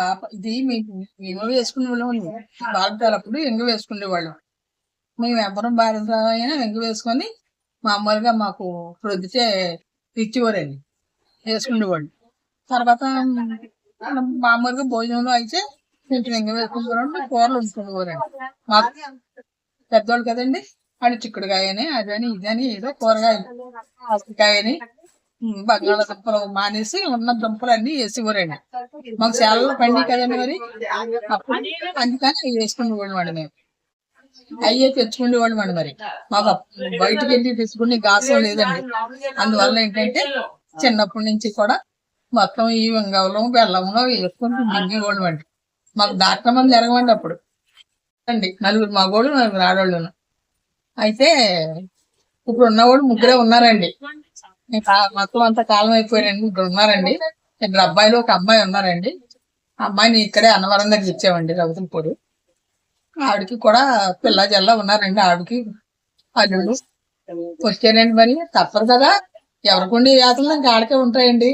పాప ఇది మేము ఎంగ వేసుకునే వాళ్ళం బాగుంటారప్పుడు ఎంగ వేసుకునేవాళ్ళం. మేము ఎవరం భారత అయినా ఎంగ వేసుకొని మామూలుగా మాకు ప్రొద్దుటే ఇచ్చేవారండి. వేసుకునేవాళ్ళు. తర్వాత మామూలుగా భోజనంలో అయితే కొంచెం ఎంగ వేసుకునేవారు కూరలు వండుకునేవారండి. మాకు పెద్దవాళ్ళు కదండి. వాళ్ళు చిక్కుడుకాయని అదని ఇదని ఏదో కూరగాయలు. కాయని బంగాళదుంపలు మానేసి ఉన్న దుంపలు అన్ని వేసేవారండి. మాకు చాలా పండి కదండి మరి. అప్పుడు అందుకని అవి వేసుకునేవాడు వాడు మేము. అయ్యే తెచ్చుకునేవాడు వాడు మరి. మాకు అప్పుడు బయటికి వెళ్ళి తెచ్చుకునే గాసం లేదండి. అందువల్ల ఏంటంటే చిన్నప్పటి నుంచి కూడా మొత్తం ఈ వంగవలం బెల్లంలో వేసుకుని మింగేవాడు అండి. మాకు డాక్టర్ మంది జరగమండి అప్పుడు. అండి నలుగురు మగోళ్ళు నలుగురు ఆడవాళ్ళు అయితే ఇప్పుడు ఉన్నవాడు ముగ్గురే ఉన్నారండి. మొత్తం అంత కాలం అయిపోయారండి ఇప్పుడు ఉన్నారండి ఇద్దరు అబ్బాయిలు ఒక అమ్మాయి ఉన్నారండి. అమ్మాయిని ఇక్కడే అన్నవరం దగ్గర ఇచ్చామండి రౌతులపూడి ఆవిడకి కూడా పిల్ల జల్ల ఉన్నారండి. ఆవిడకి అల్లుడు వచ్చారండి మరి. తప్పదు కదా. ఎవరికొండి యాతలు ఇంకా ఆడకే ఉంటాయండి.